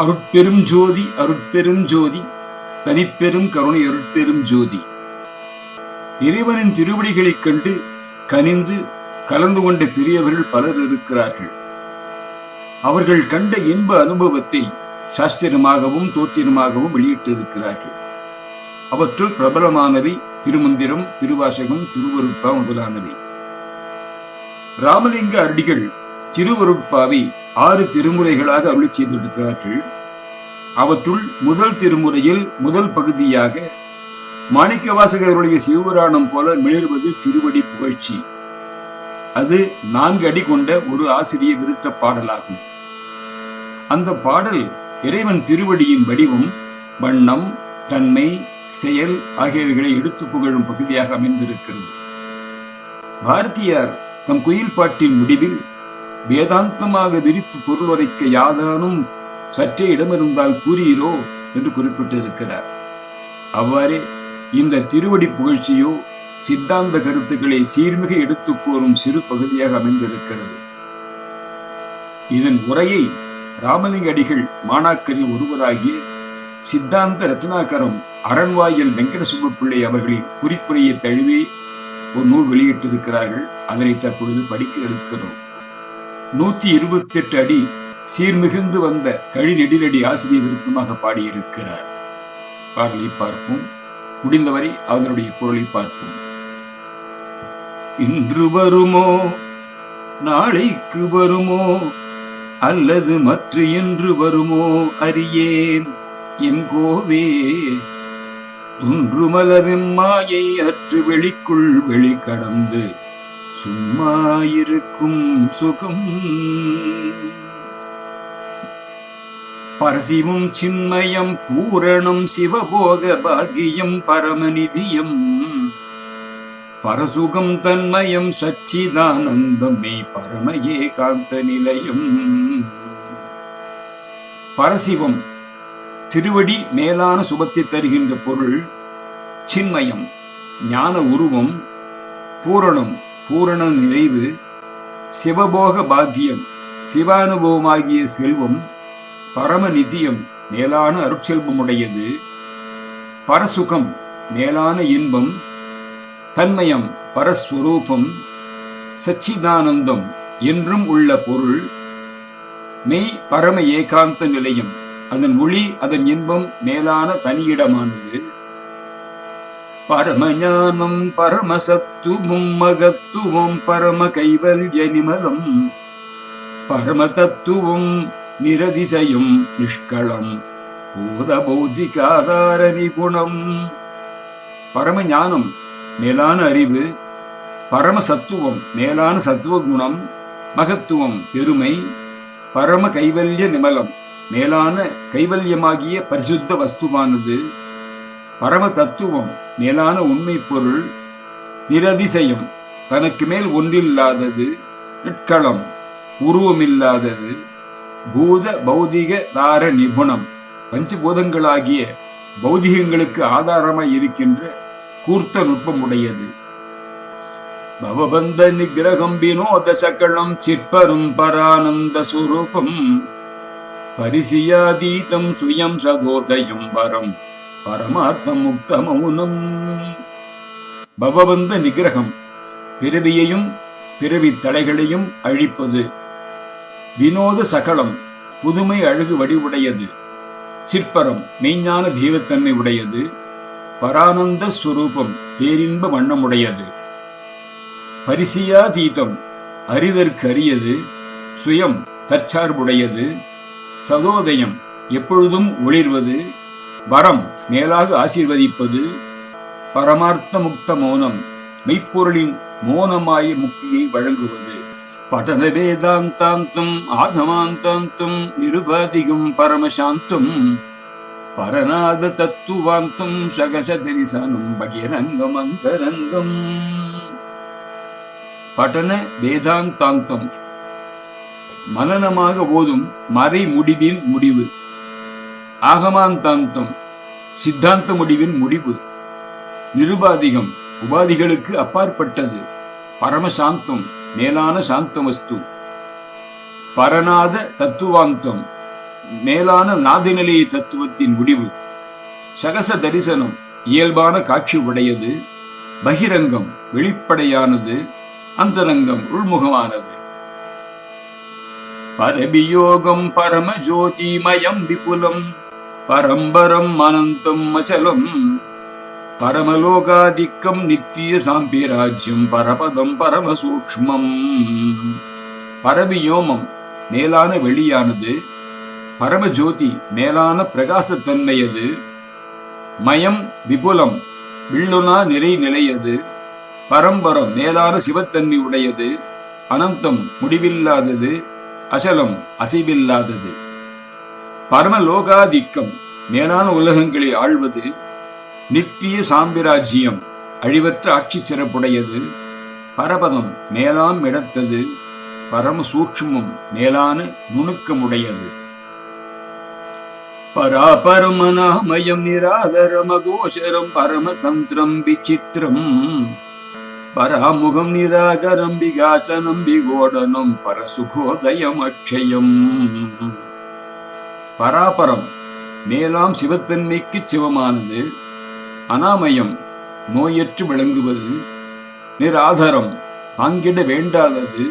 அருட்பெரும் ஜோதி அருட்பெரும் ஜோதி தனிப்பெரும் கருணை அருட்பெரும் ஜோதி. இறைவனின் திருவடிகளைக் கண்டு கனிந்து கலந்து கொண்ட பெரியவர்கள் பலர் இருக்கிறார்கள். அவர்கள் கண்ட இன்ப அனுபவத்தை சாஸ்திரமாகவும் தோத்திரமாகவும் வெளியிட்டிருக்கிறார்கள். அவற்றுள் பிரபலமானவை திருமந்திரம் திருவாசகம் திருவருட்பா முதலானவை. ராமலிங்க அடிகள் திருவருட்பாவை ஆறு திருமுறைகளாக அருளி செய்திருக்கிறார்கள். அவற்றுள் முதல் திருமுறையில் முதல் பகுதியாக மாணிக்க வாசகருடைய சிவபுராணம் போல மிளர்வது திருவடி புகழ்ச்சி. அது நான்கு அடி கொண்ட ஒரு ஆசிரிய விருத்த பாடலாகும். அந்த பாடல் இறைவன் திருவடியின் வடிவம் வண்ணம் தன்மை செயல் ஆகியவைகளை எடுத்து புகழும் பகுதியாக அமைந்திருக்கிறது. பாரதியார் தம் குயில் பாட்டின் முடிவில் வேதாந்தமாக விரித்து பொருள் உரைக்க யாதானும் சற்றே இடமிருந்தால் கூறுகிறோ என்று குறிப்பிட்டிருக்கிறார். அவ்வாறே இந்த திருவடி புகழ்ச்சியோ சித்தாந்த கருத்துக்களை சீர்மிக எடுத்துக் கூறும் சிறு பகுதியாக அமைந்திருக்கிறது. இதன் உரையை ராமலிங்க அடிகள் மாணாக்கரில் ஒருவராகிய சித்தாந்த ரத்னாகரம் அரண்வாயில் வெங்கடசுப்பு பிள்ளை அவர்களின் குறிப்புரையை தழுவி ஒரு நூல் வெளியிட்டிருக்கிறார்கள். அதனை தற்பொழுது படிக்க இருக்கிறோம் நூற்றி இருபத்தி எட்டு அடி சீர்மிகுந்து வந்த கழி நெடிலடி ஆசிரியர் விருத்தமாக பாடியிருக்கிறார். பாடலை பார்ப்போம். முடிந்தவரை அவருடைய பொருளை பார்ப்போம். இன்று வருமோ? நாளைக்கு வருமோ? அல்லது மற்ற என்று வருமோ? அறியேன் என் கோவே. துன்றுமலவின் மாயை அற்று வெளிக்குள் வெளி கடந்து சும்மாயிருக்கும் சுகம். பரசிவும் சின்மயம் பூரணம் சிவபோக பாகியம் பரமநிதியம். பரசுகம் தன்மயம் சச்சிதானந்தமே பரமயே காந்த நிலையம். பரசிவம் திருவடி மேலான சுபத்தை தருகின்ற பொருள் சின்மயம் ஞான உருவம் பூரணம் பூரண நிறைவு சிவபோக பாத்தியம் சிவானுபவமாகிய செல்வம் பரம நித்தியம் மேலான அருட்செல்வமுடையது. பரசுகம் மேலான இன்பம் தன்மயம் பரஸ்வரூபம் சச்சிதானந்தம் என்றும் உள்ள பொருள் மெய் பரம ஏகாந்த நிலையம் அதன் ஒளி அதன் இன்பம் மேலான தனியிடமானது. பரமஞானம் பரமசத்துவம் மகத்துவம் பரம கைவல்ய நிமலம். பரம தத்துவம் நிரதிசயம் நிஷ்களம் பூத நிகுணம் பரம ஞானம் மேலான அறிவு. பரம சத்துவம் மேலான சத்துவ குணம் மகத்துவம் பெருமை. பரம கைவல்ய நிமலம் மேலான கைவல்யமாகிய பரிசுத்த வஸ்துவானது. பரம தத்துவம் மேலான உண்மை பொருள் நிரதிசயம். தனக்கு மேல் ஒன்றில்லாதது நிட்களம் உருவமில்லாதது பூத பௌதிக தார நிபுணம். பஞ்சபூதங்களாகிய பௌதிகங்களுக்கு ஆதாரமாய் இருக்கின்ற கூர்த்த நுட்பம் உடையது பவபந்த நிகிரகம் வினோத சக்களம் சிற்பரும் பரானந்த சுரூபம். பரிசியாதீதம் சுயம் சதோதயம் வரம். பரமார்த்தம் முக்த மௌனம் பவபந்த நிகிரகம். பிறவியையும் பிறவி தடைகளையும் அழிப்பது. வினோத சகலம் புதுமை அழகு வடிவுடையது. சிற்பரம் மெய்ஞான தெய்வத்தன்மை உடையது. பரானந்த ஸ்வரூபம் பேரின்ப வண்ணமுடையது. பரிசியாதீதம் அறிதற்கு அரியது. சுயம் தற்சார்புடையது. சதோதயம் எப்பொழுதும் ஒளிர்வது. வரம் மேலாக ஆசீர்வதிப்பது பரமார்த்த முக்த மௌனம் மெய்ப்பொருளின் மோனமாய முக்தியை வழங்குவது. படன வேதாந்தாந்தம் ஆகமாந்தாந்தம் நிருபாதிகம் பரமசாந்தம் பரநாத தத்துவாந்தம் சகசதரிசனம் பகிரங்கம் அந்தரங்கம். படன வேதாந்தாந்தம். மனநமாக ஓதும் மறை முடிவின் முடிவு. ஆகமாந்தாந்தம் சித்தாந்த முடிவின் முடிவு. நிருபாதிகம் உபாதிகளுக்கு அப்பாற்பட்டது. பரமசாந்தம் மேலான சாந்தமஸ்து பரநாத தத்துவாந்தம் மேலான நாதநிலை தத்துவத்தின் முடிவு. சகச தரிசனம் இயல்பான காட்சி உடையது. பகிரங்கம் வெளிப்படையானது. அந்தரங்கம் உள்முகமானது. பரபியோகம் பரமஜோதிமயம் விபுலம். பரம்பரம் அனந்தம் அச்சலம் பரமலோகாதிக்கம் நித்திய சாம்பிராஜ்யம் பரபதம் பரமசூக்மம் பரவியோமம் மேலான வெளியானது பரமஜோதி மேலான பிரகாசத்தன்மையது. மயம் விபுலம் வில்லுனா நிறை நிலையது பரம்பரம் மேலான சிவத்தன்மை உடையது அனந்தம் முடிவில்லாதது அசலம் அசைவில்லாதது. பரமலோகாதிக்கம். மேலான உலகங்களை ஆள்வது நித்திய சாம்பிராஜ்யம் அழிவற்ற ஆட்சி சிறப்புடையது. பரபதம் மேலாம் இடத்தது பரம சூக்ஷ்மம் மேலான நுணுக்கமுடையது. பராபரமனாமயம் நிராதரமகோஷரம் பரமதந்திரம் விசித்திரம். பராமுகம் நிராகரம் விகாசனம் விகோடனம் பரசுகோதயம் அக்ஷயம் பராபரம் மேலாம் சிவத்தன்மைக்கு சிவமானது அனாமயம் நோயற்று விளங்குவது நிராதரம் தாங்கிட வேண்டாதது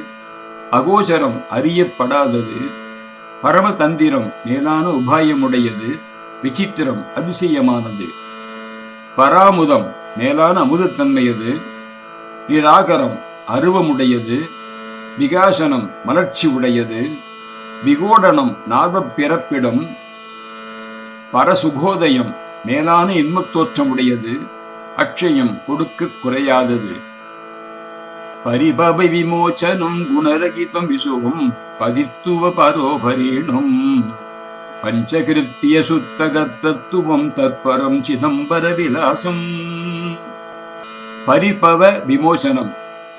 அகோச்சரம் அறியப்படாதது பரமதந்திரம் மேலான உபாயமுடையது விசித்திரம் அதிசயமானது. பராமுதம் மேலான அமுதத்தன்மையது நிராகரம் அருவமுடையது விகாசனம் மலர்ச்சி உடையது விகோடனம் நாதப் பிறப்பிடம் பரசுகோதயம் மேலான இன்மத்தோற்றம் உடையது அக்ஷயம் கொடுக்க குறையாதது. பரிபவை விமோச்சனம் குணரகிதம் விசுவம் பதித்துவ பரோபரீணம் பஞ்சகிருத்திய சுத்தகத்தத்துவம் தற்பரம் சிதம்பர விலாசம். பரிபவ விமோசனம்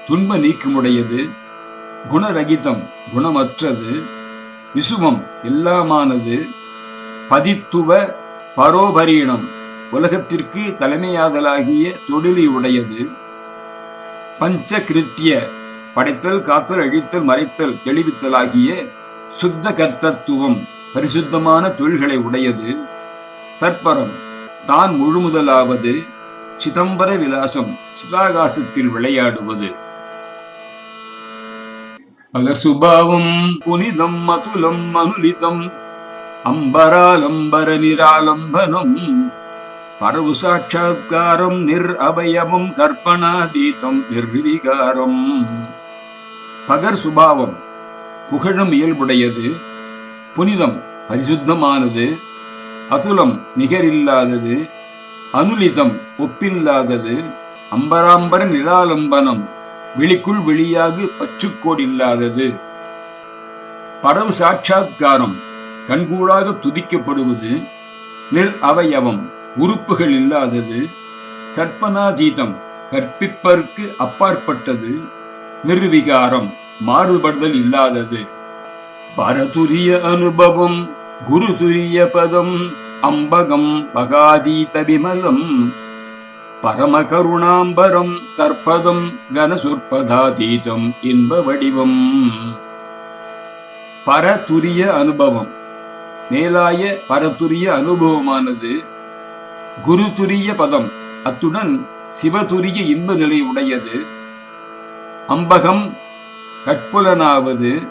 துன்ப நீக்கமுடையது. குணரகிதம் குணமற்றது. விசுவம் எல்லாமானது பதித்துவ பரோபரீணம் உலகத்திற்கு தலைமையாதலாகிய தொழிலை உடையது. பஞ்ச கிருத்திய படைத்தல் காத்தல் அழித்தல் மறைத்தல் தெளிவித்தலாகிய சுத்த கர்த்தத்துவம் பரிசுத்தமான தொழில்களை உடையது. தற்பரம் தான் முழுமுதலாவது சிதம்பர விலாசம் சிதாகாசத்தில் விளையாடுவது. பகர் சுபாவம் புனிதம் அதுலம் அனுலிதம் அம்பராலம்பர நிராலம்பனம். பரவு சாட்சா்காரம் நிர் அபயமும் கற்பனாதீதம் நிர்விகாரம் பகர் சுபாவம் புகழும் இயல்புடையது. புனிதம் பரிசுத்தமானது. அதுலம் நிகரில்லாதது. அனுலிதம் ஒப்பில்லாதது. அம்பராம்பர நிராலம்பனம் வெளிக்குள் வெளியாக பற்றுக்கோடில்லாதது பரவு சாட்சா்காரம் கண்கூடாக துதிக்கப்படுவது நிர் அவயவம் உறுப்புகள் இல்லாதது கற்பனாதீதம் கற்பிப்பருக்கு அப்பாற்பட்டது நிர்விகாரம் மாறுபடுதல் இல்லாதது. பரதுரிய அனுபவம் குருதுரிய பதம் அம்பகம் பகாதீத விமலம் பரம கருணாம்பரம் தற்பதம் கனசுற்பதாதீதம் இன்ப வடிவம். பரதுரிய அனுபவம். மேலாய பரதுரிய அனுபவமானது குருதுரிய பதம். அத்துடன் சிவதுரிய இன்ப நிலை உடையது. அம்பகம் கட்புலனாவது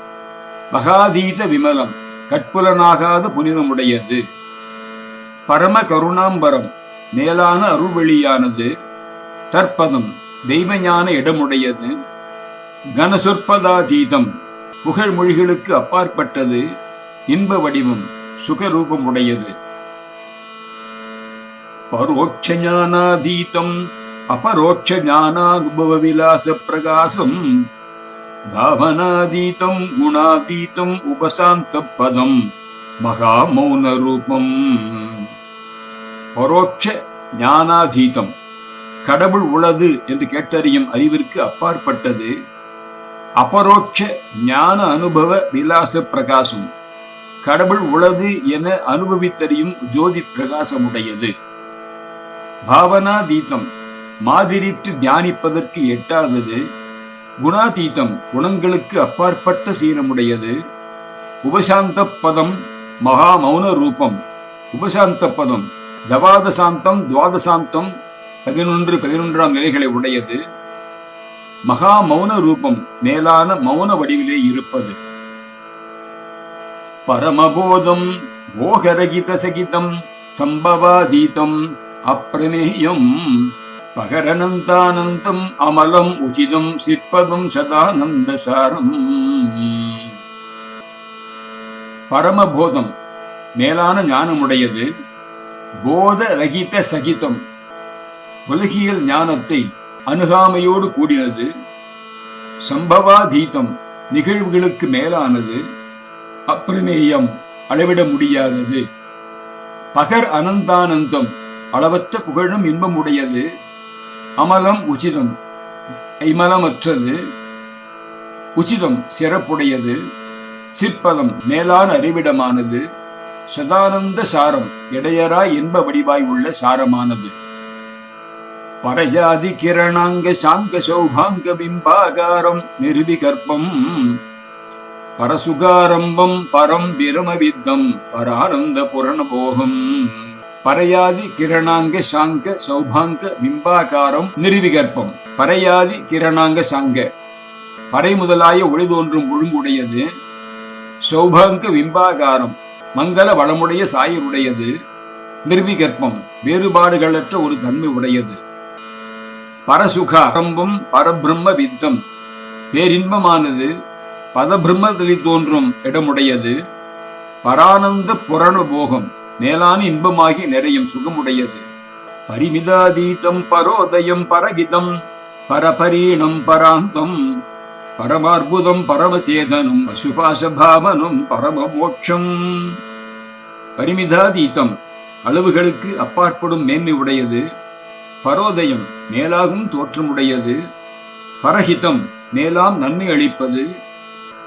மகாதீத விமலம். கட்புலனாகாத புனிதமுடையது பரம கருணாம்பரம் மேலான அருள்வெளியானது தற்பதம் தெய்வஞான இடமுடையது. கனசொற்பதாதீதம் புகழ்மொழிகளுக்கு அப்பாற்பட்டது. இன்ப வடிவம் சுகரூபம் உடையது பரோட்ச ஞானாதீதம் அபரோட்ச ஞானானுபவ விலாச பிரகாசம் பாவனாதீதம் குணாதீதம் உபசாந்த பதம் மகாமௌன ரூபம். பரோட்ச ஞானாதீதம். கடவுள் உள்ளது என்று கேட்டறியும் அறிவிற்கு அப்பாற்பட்டது. அபரோட்ச ஞான அனுபவ விலாச பிரகாசம். கடவுள் உளது என அனுபவித்தறியும் ஜோதி பிரகாசமுடையது. பாவனாதீதம். மாதிரித்து தியானிப்பதற்கு எட்டாதது. குணாதீதம். குணங்களுக்கு அப்பாற்பட்ட சீனமுடையது. உபசாந்த பதம் மகா மௌன ரூபம். உபசாந்த பதம் தவாதசாந்தம் துவாதசாந்தம் பதினொன்று பதினொன்றாம் நிலைகளை உடையது. மகா மௌன ரூபம் மேலான மௌன வடிவிலே இருப்பது. பரமபோதம் போகரகித சகிதம் சம்பவாதீதம் அப்பிரமேயம் பகரனந்தானந்தம் அமலம் உசிதம் சிற்பதம் சதானந்த சாரம் பரமபோதம் மேலான ஞானமுடையது. போத ரகித சகிதம். உலகியல் ஞானத்தை அணுகாமையோடு கூடினது சம்பவாதீதம் நிகழ்வுகளுக்கு மேலானது அப்பிரமேயம் அளவிட முடியாதது. பகர் அனந்தானந்தம் அளவற்ற புகழும் இன்பம் உடையது அமலம் உச்சிதம் ஐமலமற்றது உச்சிதம் சிறப்புடையது சிற்பதம் மேலான அறிவிடமானது. சதானந்த சாரம் இடையராய் இன்ப வடிவாய் உள்ள சாரமானது. பரஜாதி கிரணாங்க சாங்க சௌபாங்க பிம்பாகாரம் கர்ப்பம் பரசுகாரம்பம் பரம் பிரமவித்தம் பரானந்த புரணபோகம். பரையாதி கிரணாங்க சாங்க சௌபாங்க பிம்பாகாரம் நிருவிகற்பம் பரையாதி கிரணாங்க சாங்க. பறை முதலாய ஒளி தோன்றும் ஒழுங்குடையது. சௌபாங்க பிம்பாகாரம். மங்கள வளமுடைய சாயருடையது. நிர்விகற்பம் வேறுபாடுகளற்ற ஒரு தன்மை உடையது. பரசுக அரம்பம் பரபிரம்ம வித்தம். பேரின்பமானது பதபிரம்மத்தில் தோன்றும் இடமுடையது. பரானந்த புரண போகம் மேலான இன்பமாகி நிறையும் சுகமுடையது. பரிமிதாதீதம் பரோதயம் பரகிதம் பரபரீணம் பராந்தம். பரமார்புதம் பரமசேதனம் பரம பரமமோட்சம். பரிமிதாதீதம் அளவுகளுக்கு அப்பாற்படும் மேன்மை உடையது. பரோதயம் மேலாகும் தோற்றமுடையது பரஹிதம் மேலாம் நன்மை அளிப்பது.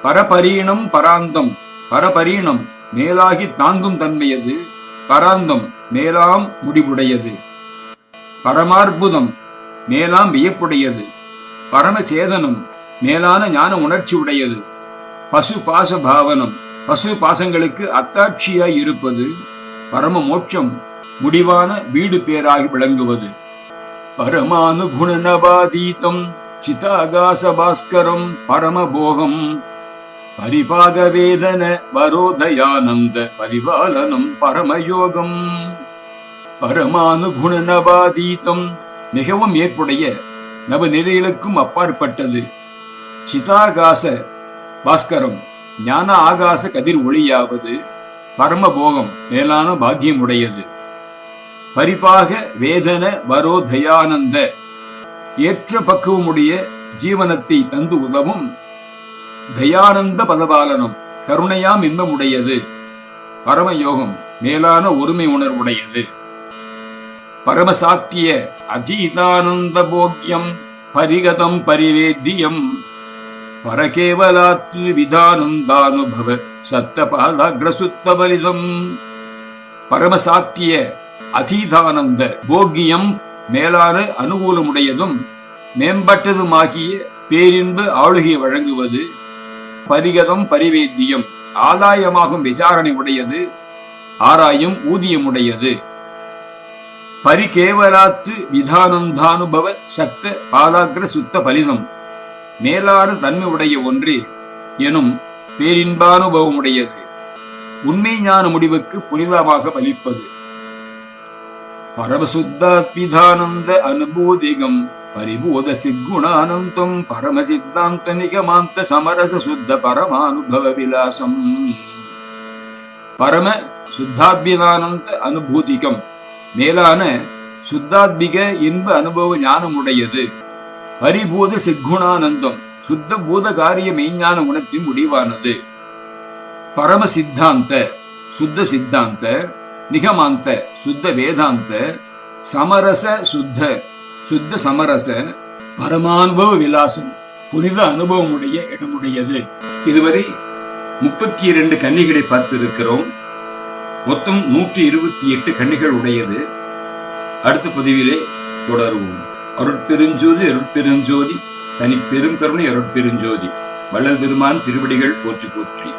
பரபரீணம் பராந்தம் பரபரீணம் மேலாகி தாங்கும் தன்மையது. பராந்தம் மேலாம் முடிவுடையது. பரமார்புதம் மேலாம் வியப்புடையது. பரமசேதனம் மேலான ஞான உணர்ச்சி உடையது. பசு பாச பாவனம். பசு பாசங்களுக்கு அத்தாட்சியாய் இருப்பது பரம மோட்சம் முடிவான வீடு பேராகி விளங்குவது. பரமானுகுணநபாதீதம் சிதாகாச பாஸ்கரம் பரமபோகம். பரிபாகவேதன வரோதயானந்த பரிபாலனம் பரமயோகம். பரமானுகுணநபாதீதம் மிகவும் ஏற்புடைய நவநிலைகளுக்கும் அப்பாற்பட்டது. சிதாகாச பாஸ்கரம் ஞான ஆகாச கதிர் ஒளியாவது பரமபோகம் மேலான பாக்கியம் உடையது பரிபாக வேதன வரோ தயானந்த ஏற்ற பக்குவமுடைய ஜீவனத்தை தந்து உதவும் தயானந்த பதபாலனம் கருணையாம் இன்பமுடையது பரமயோகம் மேலான ஒருமை உணர்வுடையது. பரமசாத்திய அதீதானந்த போக்கியம் பரிகதம் பரிவேத்தியம். பரகேவலாத்து விதானந்தானுபவ சத்தபாலாகிரசுத்த பலிதம் பரமசாத்திய அதீதானந்த போக்கியம் மேலான அனுகூலமுடையதும் மேம்பட்டதுமாகிய பேரின்பு ஆளுகை வழங்குவது பரிகதம் பரிவேத்தியம் ஆதாயமாகும் விசாரணை உடையது ஆராயும் ஊதியமுடையது. பரிகேவலாத்து விதானந்தானுபவ சக்த பாலாகிர சுத்த பலிதம் மேலான தன்மை உடைய ஒன்றே எனும் பேரின்பானுபவமுடையது. உண்மை ஞான முடிவுக்கு புனிதமாக பலிப்பது பரமசுத்தாத்மிதானந்த அனுபூதிகம் பரிபூத சித்குணானந்தம் பரமசித்தாந்த நிகமாந்த சமரச சுத்த பரமானுபவ விலாசம். பரம சுத்தாத்மிதானந்த அனுபூதிகம் மேலான சுத்தாத்மிக இன்ப அனுபவ ஞானமுடையது. பரிபூத சிக்குணானந்தம். சுத்த பூத காரிய மெய்ஞான குணத்தின் முடிவானது. பரம சித்தாந்த சுத்த சித்தாந்த நிகமாந்த சுத்த வேதாந்த சமரச சுத்த சுத்த சமரச பரமானுபவ விலாசம் புனித அனுபவமுடைய இடமுடையது. இதுவரை முப்பத்தி இரண்டு கன்னிகளை பார்த்திருக்கிறோம். மொத்தம் நூற்றி இருபத்தி எட்டு கன்னிகள் உடையது. அடுத்த பதிவிலே தொடருவோம். அருட்பெருஞ்சோதி அருட்பெருஞ்சோதி. தனி பெரும் கருணை அருட்பெருஞ்சோதி. வள்ளல் பெருமான் திருவடிகள் போற்றி போற்றி.